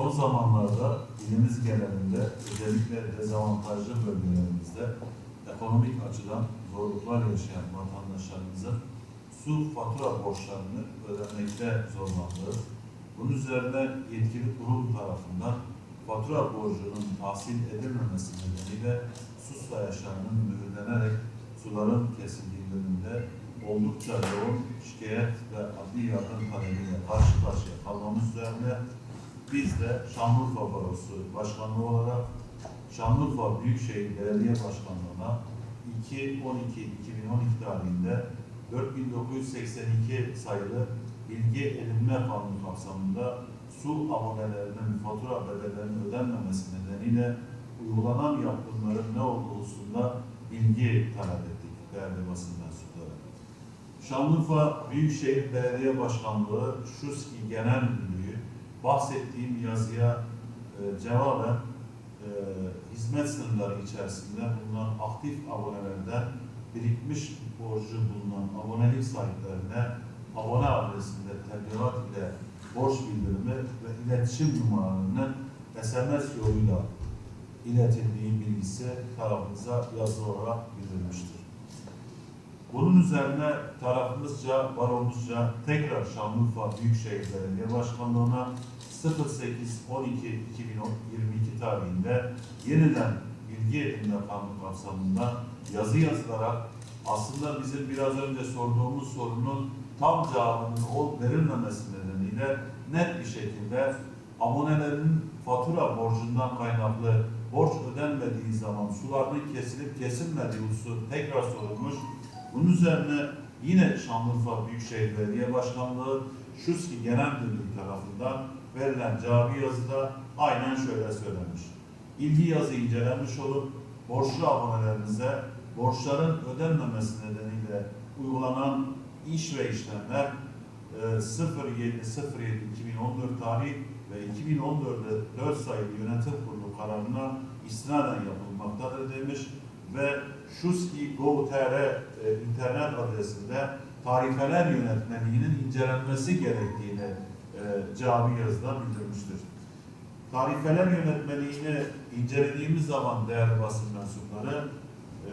son zamanlarda ilimiz genelinde özellikle dezavantajlı bölgelerimizde ekonomik açıdan zorluklar yaşayan vatandaşlarımızın su fatura borçlarını ödemekte zorlandığı, bunun üzerine yetkili kurum tarafından fatura borcunun tahsil edilmemesi nedeniyle su sayaçlarının mühürlenerek suların kesildiği yönünde oldukça yoğun şikayet ve adli yardım talebiyle karşı karşıya kalmamız üzerine biz de Şanlıurfa Barosu Başkanlığı olarak Şanlıurfa Büyükşehir Belediye Başkanlığı'na 2-12-2012 tarihinde 4982 sayılı bilgi edinme kanunu kapsamında su abonelerinin fatura bedellerinin ödenmemesi nedeniyle uygulanan yaptırımların ne olduğu hususunda bilgi talep ettik değerli basın mensupları. Şanlıurfa Büyükşehir Belediye Başkanlığı Şuski Genel Müdürlüğü bahsettiğim yazıya e, cevaben e, hizmet sınırları içerisinde bulunan aktif abonelerden birikmiş borcu bulunan abonelik sahiplerine abone adresinde tebligat ile borç bildirimi ve iletişim numaralarının SMS yoluyla iletildiği bilgisi tarafımıza yazılı olarak bildirilmiştir. Bunun üzerine tarafımızca, baromuzca tekrar Şanlıurfa Büyükşehir Belediye Başkanlığı'na 08-12-2022 tarihinde yeniden bilgi edinme kanunu kapsamında yazı yazılarak aslında bizim biraz önce sorduğumuz sorunun tam cevabının ol verilmemesi nedeniyle net bir şekilde abonelerin fatura borcundan kaynaklı borç ödenmediği zaman sularının kesilip kesilmediği hususu tekrar sorulmuş. Bunun üzerine yine Şanlıurfa Büyükşehir Belediye Başkanlığı Şuski Genel Müdürlüğü tarafından verilen cevabı yazıda aynen şöyle söylemiş. İlgi yazı incelenmiş olup borçlu abonelerimize borçların ödenmemesi nedeniyle uygulanan iş ve işlemler e, 07.07.2014 tarih ve 2014'de 4 sayılı yönetim kurulu kararına istinaden yapılmaktadır demiş ve Şuski.gov.tr e, internet adresinde tarifeler yönetmeliğinin incelenmesi gerektiğini e, cevabı yazıda bildirmiştir. Tarifeler yönetmeliğini incelediğimiz zaman değerli basın mensupları e,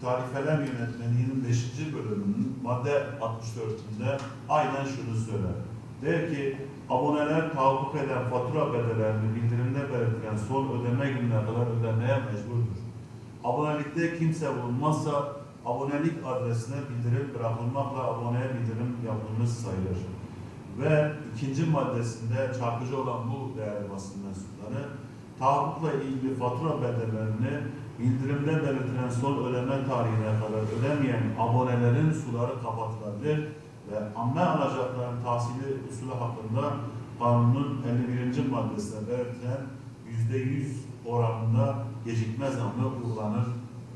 tarifeler yönetmeliğinin 5. bölümünün madde 64'ünde aynen şunu söyler. Der ki aboneler tahakkuk eden fatura bedellerini bildirimde belirtilen son ödeme gününe kadar ödemeye mecburdur. Abonelikte kimse bulunmazsa abonelik adresine bildirim bırakılmakla aboneye bildirim yapılmış sayılır. Ve ikinci maddesinde çarpıcı olan bu değerli basın mensupları tahakkukla ilgili fatura bedellerini bildirimde belirtilen son ödeme tarihine kadar ödemeyen abonelerin suları kapatılabilir ve amme alacakların tahsili usulü hakkında kanunun 51. maddesinde belirtilen %100 oranında gecikme zammı uygulanır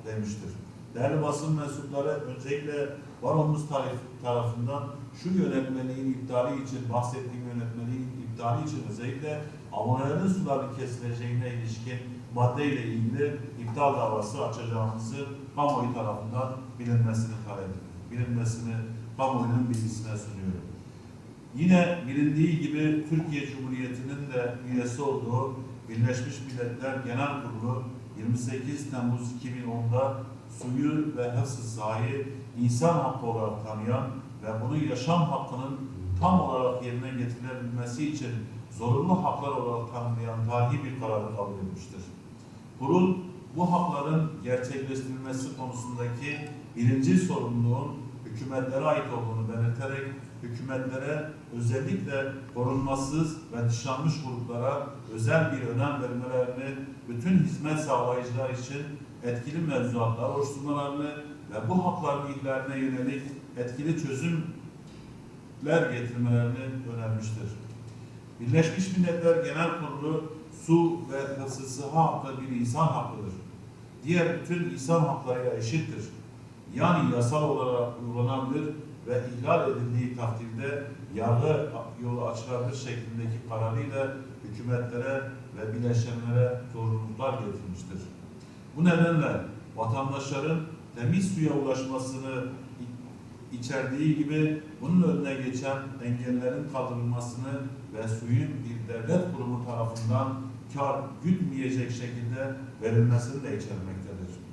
demiştir. Değerli basın mensupları öncelikle baromuz tarif tarafından şu yönetmeliğin iptali için, bahsettiğim yönetmeliğin iptali için özellikle abonelerin suları kesileceğine ilişkin maddeyle ilgili iptal davası açacağımızı kamuoyu tarafından bilinmesini talep ediyorum. Bilinmesini kamuoyunun bilgisine sunuyorum. Yine bilindiği gibi Türkiye Cumhuriyeti'nin de üyesi olduğu Birleşmiş Milletler Genel Kurulu 28 Temmuz 2010'da suyu ve hıfzı sahayı insan hakkı olarak tanıyan ve bunu yaşam hakkının tam olarak yerine getirilebilmesi için zorunlu haklar olarak tanımlayan tarihi bir kararı kabul etmiştir. Kurul bu hakların gerçekleştirilmesi konusundaki birinci sorumluluğun hükümetlere ait olduğunu belirterek hükümetlere özellikle korunmasız ve dışlanmış gruplara özel bir önem vermelerini, bütün hizmet sağlayıcılar için etkili mevzuatlar oluşturmalarını ve bu hakların ihlaline yönelik etkili çözümler getirmelerini önermiştir. Birleşmiş Milletler Genel Kurulu su ve hıfzı hakkı bir insan hakkıdır. Diğer bütün insan haklarıyla eşittir. Yani yasal olarak uygulanabilir ve ihlal edildiği takdirde yargı yolu açılabilir şeklindeki kararıyla hükümetlere ve bileşenlere zorunluluklar getirmiştir. Bu nedenle vatandaşların temiz suya ulaşmasını içerdiği gibi bunun önüne geçen engellerin kaldırılmasını ve suyun bir devlet kurumu tarafından kar gütmeyecek şekilde verilmesini de içermektedir.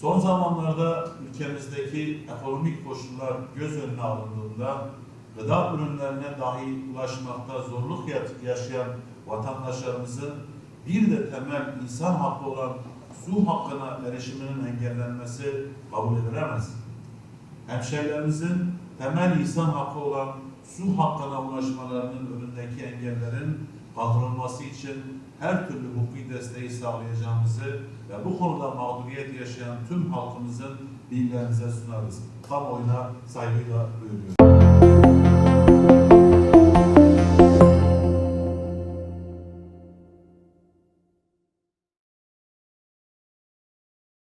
Son zamanlarda ülkemizdeki ekonomik koşullar göz önüne alındığında gıda ürünlerine dahi ulaşmakta zorluk ya- yaşayan vatandaşlarımızın bir de temel insan hakkı olan su hakkına erişiminin engellenmesi kabul edilemez. Hemşehrilerimizin temel insan hakkı olan su hakkına ulaşmalarının önündeki engellerin kaldırılması için her türlü hukuki desteği sağlayacağımızı ve bu konuda mağduriyet yaşayan tüm halkımızın bilgilerinize sunarız. Kamuoyuna saygıyla duyuruyorum.